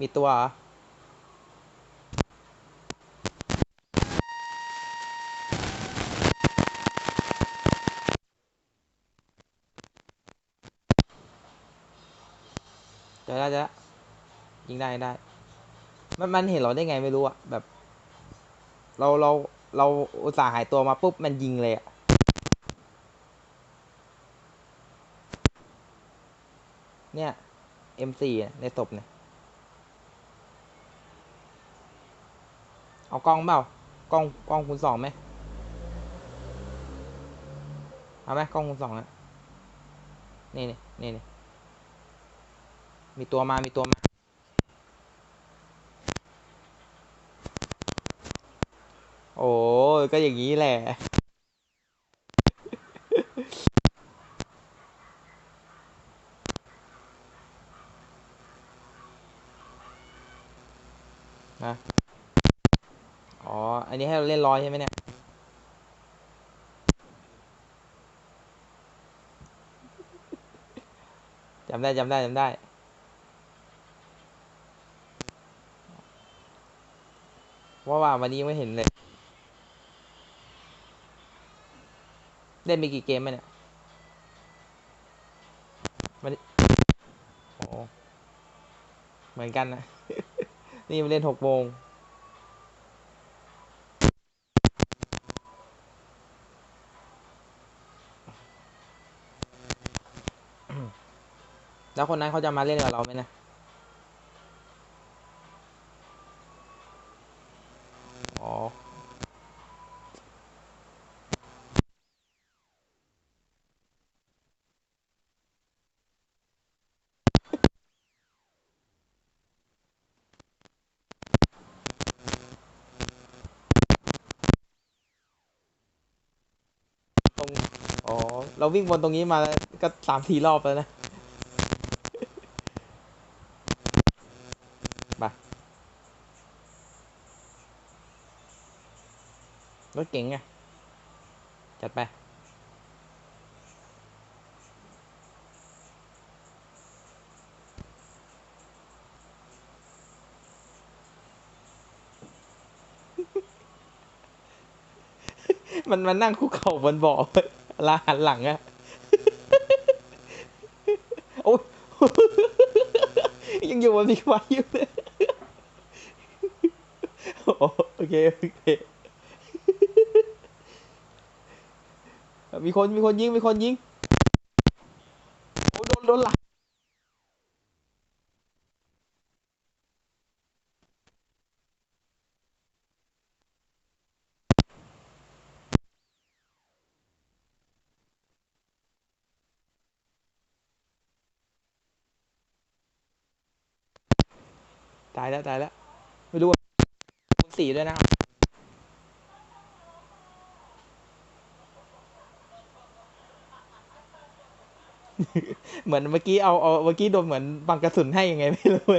มีตัวเจอแล้วเจอแล้วยิงได้ได้ มันมันเห็นเราได้ไงไม่รู้อะแบบ เราเราเราอุตส่าห์หายตัวมาปุ๊บมันยิงเลยอะเนี่ย M4 ในศพเนี่ย เอากล้องเปล่ากล้องกล้องคูณสองไหมเอาไหมกล้องคูณสองอะนี่นี่นี่นี่มีตัวมา มีตัวมา โอ้ก็อย่างนี้แหละ อ๋อ อันนี้ให้เราเล่นร้อยใช่ไหมเนี่ย จำได้จำได้จำได้ ว่าว่าวันนี้ไม่เห็นเลย เล่นไปกี่เกมมาเนี่ยมันโอ้เหมือนกันนะ นี่มันเล่นหกโมง แล้วคนนั้นเขาจะมาเล่นกับเราไหมนะอ๋อตรงอ๋อ เราวิ่งวนตรงนี้มาก็สามสี่รอบแล้วนะ รถเก๋งไงจัดไป มันมันนั่งคุกเข่าบนเบาะลาหันหลังอะโอ้ยยังอยู่บนมีไฟอยู่เลยโอเค โอเค มีคนมีคนยิงมีคนยิงโอ้โดนโดนหลังตายแล้วตายแล้วไม่รู้ว่าคูณสี่ด้วยนะครับ เหมือนเมื่อกี้เอาเอาเมื่อกี้โดนเหมือนบังกระสุนให้ยังไงไม่รู้ไ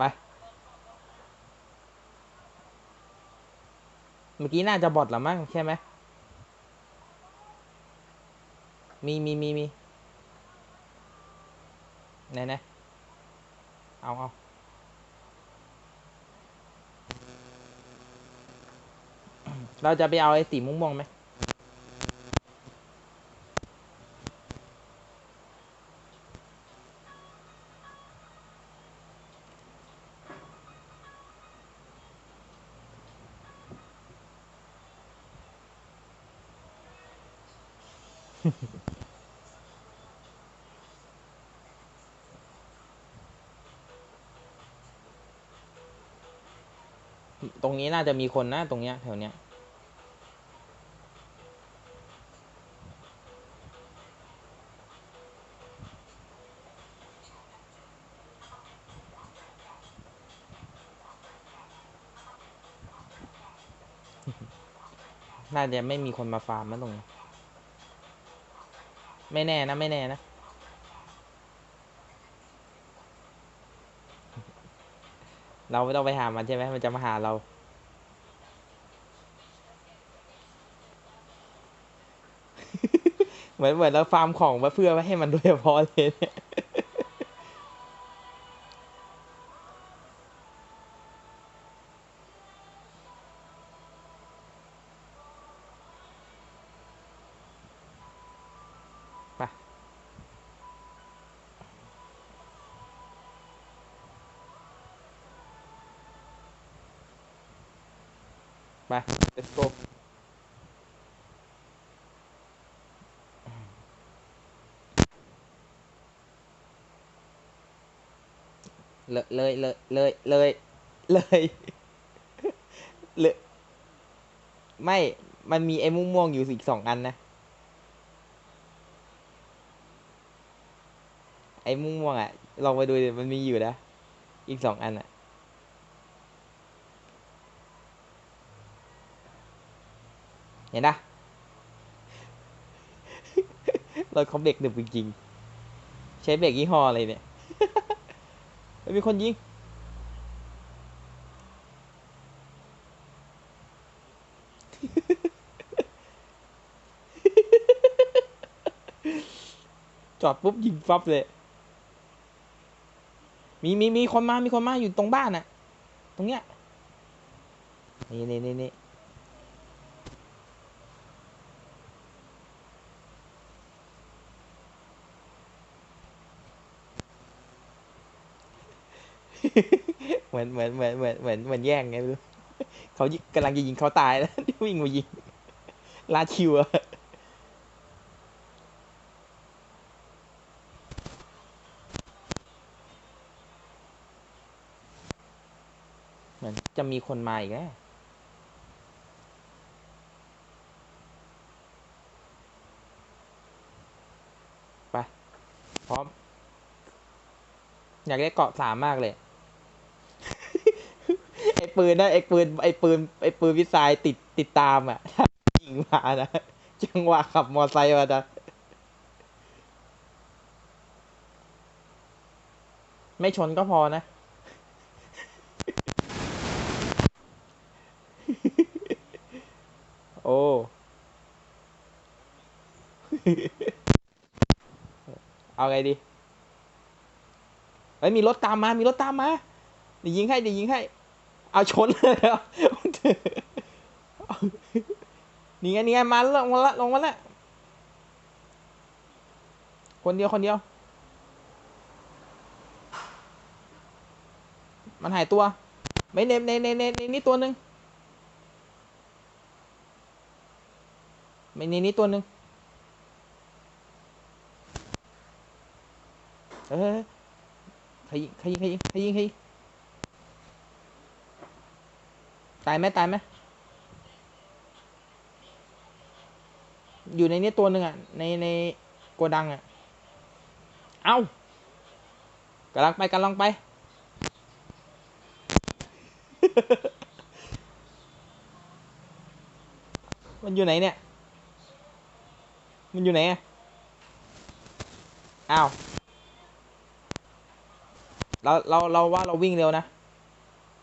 ปเมื่อกี้น่าจะบอทละมั้งใช่ไหมมีมีมีมีไหนไหนเอาเอา เราจะไปเอาไอ้สีม่วงๆไหมตรงนี้น่าจะมีคนนะ ตรงเนี้ยแถวเนี้ย น่าจะไม่มีคนมาฟาร์มนะตรงนี้ ไม่แน่นะ ไม่แน่นะ เราไม่ต้องไปหามันใช่ไหมมันจะมาหาเรา เหมือนมือนเหมือนเราฟาร์มของมาเพื่อไว้ให้มันโดยเฉพาะเลยเนี่ย ไป let's go เลยเลยเลยเลยเลยเลยเลยไม่ มันมีไอ้ม่วงๆอยู่อีกสองอันนะ ไอ้ม่วงๆอะ ลองไปดูดิมันมีอยู่นะ อีกสองอันอะ เห็นนะรถเขาเบรกหนึบจริงๆใช้เบรกยี่ห้ออะไรเนี่ยเฮ้ยมีคนยิงจอดปุ๊บยิงฟับเลย มีมีมีคนมา มีคนมาอยู่ตรงบ้านน่ะ ตรงเนี้ย นี่นี่นี่นี่ เหมือนเหมือนเหมือนเหมือนเหมือนเหมือนแย่งไงไม่รู้เขากำลังจะยิงเขาตายแล้ววิ่งมายิงลาดคิวอะเหมือนจะมีคนมาอีกแล้วไปพร้อม อยากได้เกาะสามมากเลย ปืนนะไอ้ปืนไอ้ปืนไอ้ปืนวิสัยติดติดตามอะยิงมานะจังหวะขับมอไซค์มานะไม่ชนก็พอนะ โอ้เอาไงดีเฮ้ยมีรถตามมา มีรถตามมาเดี๋ยวยิงให้เดี๋ยวยิงให้ เอาชนเลยเหรอนี่ไงนี่ไงมาแล้วลงมาละลงมาละคนเดียวคนเดียว มันหายตัว ไม่ในในในในในนี่ตัวหนึ่งไม่ในนี้ตัวหนึ่งเออใครยิงใครยิงใครยิงใครยิงใครยิง ตายไหมตายไหมอยู่ในนี้ตัวหนึ่งอะ ในในโกดังอะ เอ้ากำลังไปกำลังไป มันอยู่ไหนเนี่ย มันอยู่ไหนอะอ้าวเราเราเราว่าเราวิ่งเร็วนะ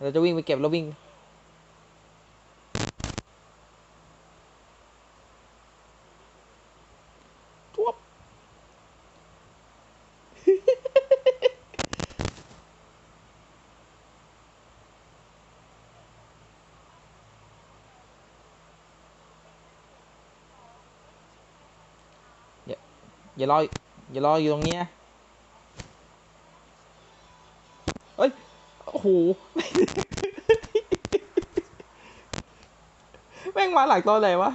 เราจะวิ่งไปเก็บแล้ววิ่ง อย่ารออย่ารออยู่ตรงนี้นะเอ้ยโอ้โหแม่งมาหลักตอนไหนวะ